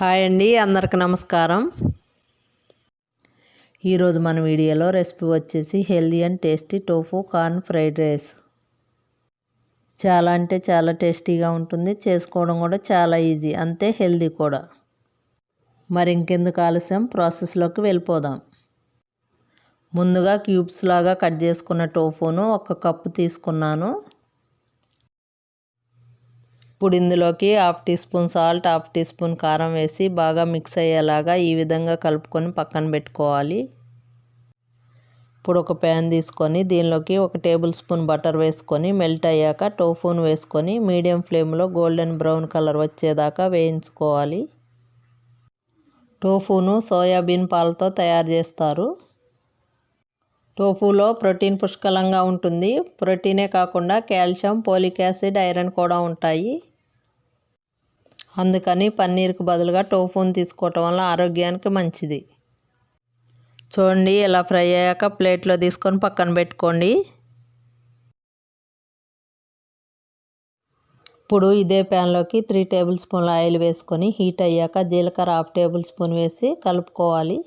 Hi అండి అందరికి నమస్కారం. ఈరోజు మన వీడియోలో రెసిపీ వచ్చేసి healthy and tasty tofu corn fried rice. చాలా అంటే చాలా టేస్టీగా ఉంటుంది చేసుకోవడం కూడా చాలా ఈజీ అంతే హెల్దీ కూడా. మరి ఇంకెందుకు ఆలస్యం ప్రాసెస్లోకి వెళ్ళిపోదాం. ముందుగా క్యూబ్స్ లాగా కట్ చేసుకున్న టోఫును ఒక కప్పు తీసుకున్నాను. ఇప్పుడు ఇందులోకి half teaspoon salt half teaspoon కారం వేసి బాగా మిక్స్ అయ్యేలాగా ఈ విధంగా కలుపుకొని పక్కన పెట్టుకోవాలి. ఇప్పుడు ఒక ప్యాన్ తీసుకొని దీనిలోకి ఒక టేబుల్ స్పూన్ బటర్ వేసుకొని మెల్ట్ అయ్యాక టోఫూన్ వేసుకొని మీడియం ఫ్లేమ్లో గోల్డెన్ బ్రౌన్ కలర్ వచ్చేదాకా వేయించుకోవాలి. టోఫూను సోయాబీన్ పాలతో తయారు చేస్తారు. టోఫూలో ప్రోటీన్ పుష్కలంగా ఉంటుంది. ప్రోటీనే కాకుండా కాల్షియం పోలిక్ యాసిడ్ ఐరన్ కూడా ఉంటాయి. అందుకని పన్నీర్కి బదులుగా టోఫూని తీసుకోవటం వల్ల ఆరోగ్యానికి మంచిది. చూడండి ఇలా ఫ్రై అయ్యాక ప్లేట్లో తీసుకొని పక్కన పెట్టుకోండి. ఇప్పుడు ఇదే ప్యాన్లోకి త్రీ టేబుల్ స్పూన్ల ఆయిల్ వేసుకొని హీట్ అయ్యాక జీలకర్ర హాఫ్ టేబుల్ స్పూన్ వేసి కలుపుకోవాలి.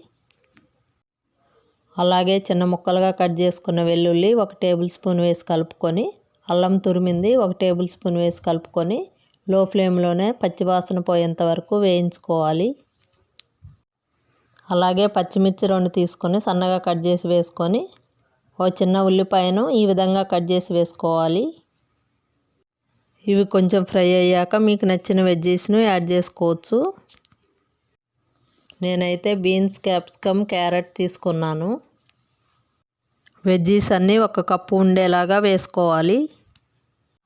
అలాగే చిన్న ముక్కలుగా కట్ చేసుకున్న వెల్లుల్లి ఒక టేబుల్ స్పూన్ వేసి కలుపుకొని అల్లం తురిమింది ఒక టేబుల్ స్పూన్ వేసి కలుపుకొని లో ఫ్లేమ్లోనే పచ్చివాసన పోయేంత వరకు వేయించుకోవాలి. అలాగే పచ్చిమిర్చి రెండు తీసుకొని సన్నగా కట్ చేసి వేసుకొని ఓ చిన్న ఉల్లిపాయను ఈ విధంగా కట్ చేసి వేసుకోవాలి. ఇవి కొంచెం ఫ్రై అయ్యాక మీకు నచ్చిన వెజ్జీస్ను యాడ్ చేసుకోవచ్చు. నేనైతే బీన్స్ క్యాప్సికమ్ క్యారెట్ తీసుకున్నాను. వెజ్జీస్ అన్నీ ఒక కప్పు ఉండేలాగా వేసుకోవాలి.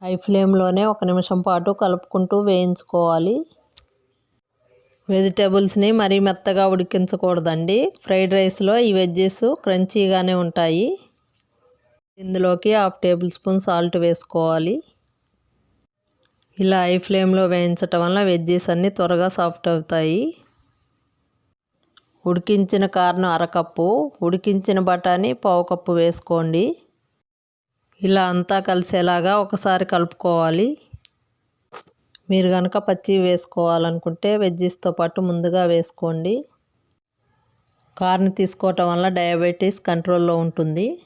హై ఫ్లేమ్లోనే ఒక నిమిషం పాటు కలుపుకుంటూ వేయించుకోవాలి. వెజిటేబుల్స్ని మరీ మెత్తగా ఉడికించకూడదండి. ఫ్రైడ్ రైస్లో ఈ వెజ్జెస్ క్రంచీగానే ఉంటాయి. ఇందులోకి హాఫ్ టేబుల్ స్పూన్ సాల్ట్ వేసుకోవాలి. ఇలా హై ఫ్లేమ్లో వేయించటం వల్ల వెజ్జెస్ అన్నీ త్వరగా సాఫ్ట్ అవుతాయి. ఉడికించిన కార్ను అరకప్పు ఉడికించిన బఠానీ పావు కప్పు వేసుకోండి. ఇలా అంతా కలిసేలాగా ఒకసారి కలుపుకోవాలి. మీరు కనుక పచ్చి వేసుకోవాలనుకుంటే వెజ్జీస్తో పాటు ముందుగా వేసుకోండి. కార్ని తీసుకోవటం వల్ల డయాబెటీస్ కంట్రోల్లో ఉంటుంది.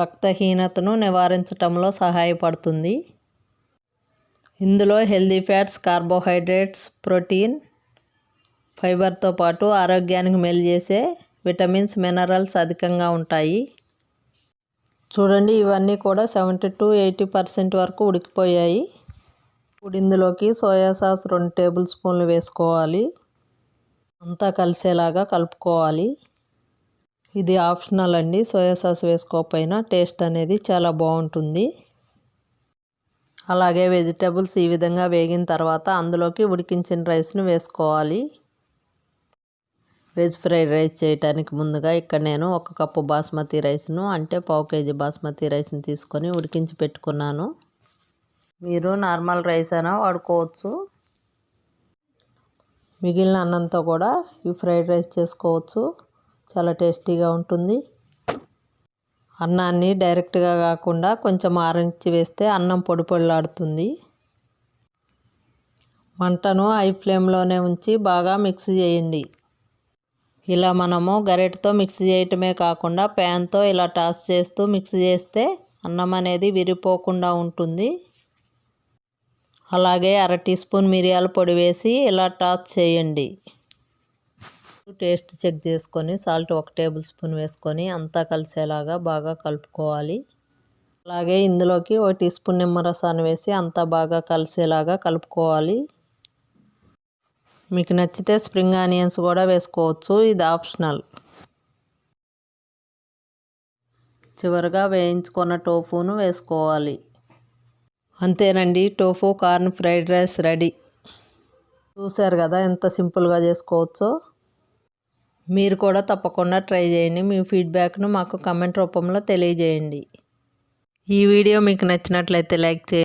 రక్తహీనతను నివారించటంలో సహాయపడుతుంది. ఇందులో హెల్దీ ఫ్యాట్స్ కార్బోహైడ్రేట్స్ ప్రోటీన్ ఫైబర్తో పాటు ఆరోగ్యానికి మేలు చేసే విటమిన్స్ మినరల్స్ అధికంగా ఉంటాయి. చూడండి ఇవన్నీ కూడా సెవెంటీ టు ఎయిటీ పర్సెంట్ వరకు ఉడికిపోయాయి. ఇప్పుడు ఇందులోకి సోయా సాస్ రెండు టేబుల్ స్పూన్లు వేసుకోవాలి. అంతా కలిసేలాగా కలుపుకోవాలి. ఇది ఆప్షనల్ అండి సోయా సాస్ వేసుకోకపోయినా టేస్ట్ అనేది చాలా బాగుంటుంది. అలాగే వెజిటేబుల్స్ ఈ విధంగా వేగిన తర్వాత అందులోకి ఉడికించిన రైస్ను వేసుకోవాలి. వెజ్ ఫ్రైడ్ రైస్ చేయడానికి ముందుగా ఇక్కడ నేను ఒక కప్పు బాస్మతి రైస్ను అంటే పావు కేజీ బాస్మతి రైస్ని తీసుకొని ఉడికించి పెట్టుకున్నాను. మీరు నార్మల్ రైస్ అయినా వాడుకోవచ్చు. మిగిలిన అన్నంతో కూడా ఈ ఫ్రైడ్ రైస్ చేసుకోవచ్చు. చాలా టేస్టీగా ఉంటుంది. అన్నాన్ని డైరెక్ట్గా కాకుండా కొంచెం ఆరించి వేస్తే అన్నం పొడి పొడిలాడుతుంది. మంటను హై ఫ్లేమ్లోనే ఉంచి బాగా మిక్స్ చేయండి. ఇలా మనము గరిటతో మిక్స్ చేయటమే కాకుండా ప్యాన్తో ఇలా టాస్ చేస్తూ మిక్స్ చేస్తే అన్నం అనేది విరిపోకుండా ఉంటుంది. అలాగే అర టీ స్పూన్ మిరియాల పొడి వేసి ఇలా టాస్ చేయండి. టేస్ట్ చెక్ చేసుకొని సాల్ట్ ఒక టేబుల్ స్పూన్ వేసుకొని అంతా కలిసేలాగా బాగా కలుపుకోవాలి. అలాగే ఇందులోకి ఒక టీ స్పూన్ నిమ్మరసాన్ని వేసి అంతా బాగా కలిసేలాగా కలుపుకోవాలి. మీకు నచ్చితే స్ప్రింగ్ ఆనియన్స్ కూడా వేసుకోవచ్చు. ఇది ఆప్షనల్. చివరిగా వేయించుకున్న టోఫూను వేసుకోవాలి. అంతేనండి tofu corn fried rice ready. చూశారు కదా ఎంత సింపుల్గా చేసుకోవచ్చో? మీరు కూడా తప్పకుండా ట్రై చేయండి. మీ ఫీడ్బ్యాక్ను మాకు కమెంట్ రూపంలో తెలియజేయండి. ఈ వీడియో మీకు నచ్చినట్లయితే లైక్ చేయండి.